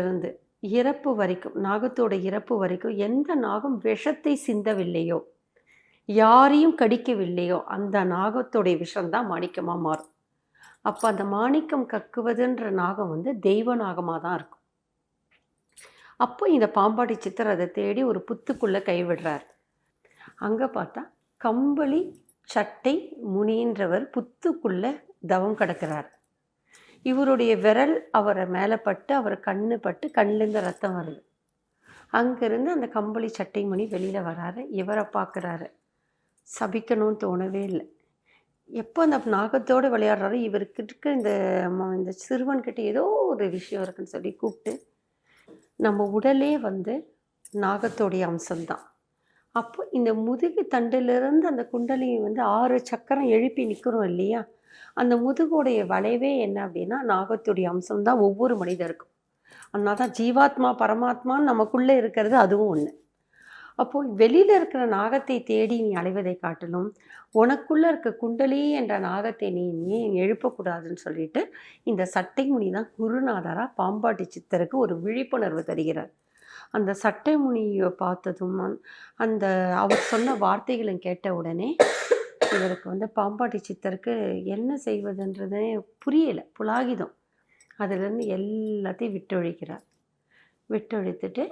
இருந்து இறப்பு வரைக்கும் நாகத்தோட இறப்பு வரைக்கும் எந்த நாகம் விஷத்தை சிந்தவில்லையோ யாரையும் கடிக்கவில்லையோ அந்த நாகத்தோடைய விஷம்தான் மாணிக்கமாக மாறும். அப்போ அந்த மாணிக்கம் கக்குவதுன்ற நாகம் வந்து தெய்வ நாகமாக தான் இருக்கும். அப்போ இந்த பாம்பாட்டி சித்தர் அதை தேடி ஒரு புத்துக்குள்ளே கைவிடுறார். அங்கே பார்த்தா கம்பளி சட்டை முனின்றவர் புத்துக்குள்ளே தவம் கிடக்கிறார். இவருடைய விரல் அவரை மேலே பட்டு அவர் கண்ணு பட்டு கண்ணுலேருந்து ரத்தம் வருது. அங்கேருந்து அந்த கம்பளி சட்டை மணி வெளியில் வராரு. இவரை பார்க்குறாரு. சபிக்கணும்னு தோணவே இல்லை. எப்போ அந்த நாகத்தோடு விளையாடுறாரோ? இவருக்கு இருக்க இந்த இந்த சிறுவன்கிட்ட ஏதோ ஒரு விஷயம் இருக்குன்னு சொல்லி கூப்பிட்டு நம்ம உடலே வந்து நாகத்தோடைய அம்சம்தான். அப்போ இந்த முதுகு தண்டிலிருந்து அந்த குண்டலியை வந்து ஆறு சக்கரம் எழுப்பி நிற்கிறோம் இல்லையா? அந்த முதுகுடைய வளைவே என்ன அப்படின்னா நாகத்துடைய அம்சம்தான் ஒவ்வொரு மனிதருக்கும். அதனால தான் ஜீவாத்மா பரமாத்மான்னு நமக்குள்ளே இருக்கிறது அதுவும் ஒன்று அப்போது வெளியில் இருக்கிற நாகத்தை தேடி நீ அலைவதை காட்டிலும் உனக்குள்ளே இருக்க குண்டலி என்ற நாகத்தை நீ நீ எழுப்பக்கூடாதுன்னு சொல்லிட்டு இந்த சட்டை முனி தான் குருநாதராக பாம்பாட்டி சித்தருக்கு ஒரு விழிப்புணர்வு தருகிறார். அந்த சட்டை முனியை பார்த்ததும் அந்த- அந்த அவர் சொன்ன வார்த்தைகளும் கேட்ட உடனே இவருக்கு வந்து பாம்பாட்டி சித்தருக்கு என்ன செய்வதுன்றதே புரியலை புலாகிதம். அதிலிருந்து எல்லாத்தையும் விட்டொழிக்கிறார். விட்டொழித்துட்டு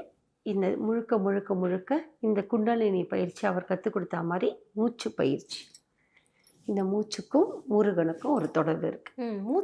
இந்த முழுக்க முழுக்க முழுக்க இந்த குண்டலினி பயிற்சி அவர் கற்றுக் கொடுத்த மாதிரி மூச்சு பயிற்சி. இந்த மூச்சுக்கும் முருகனுக்கும் ஒரு தொடர்பு இருக்குது மூச்சு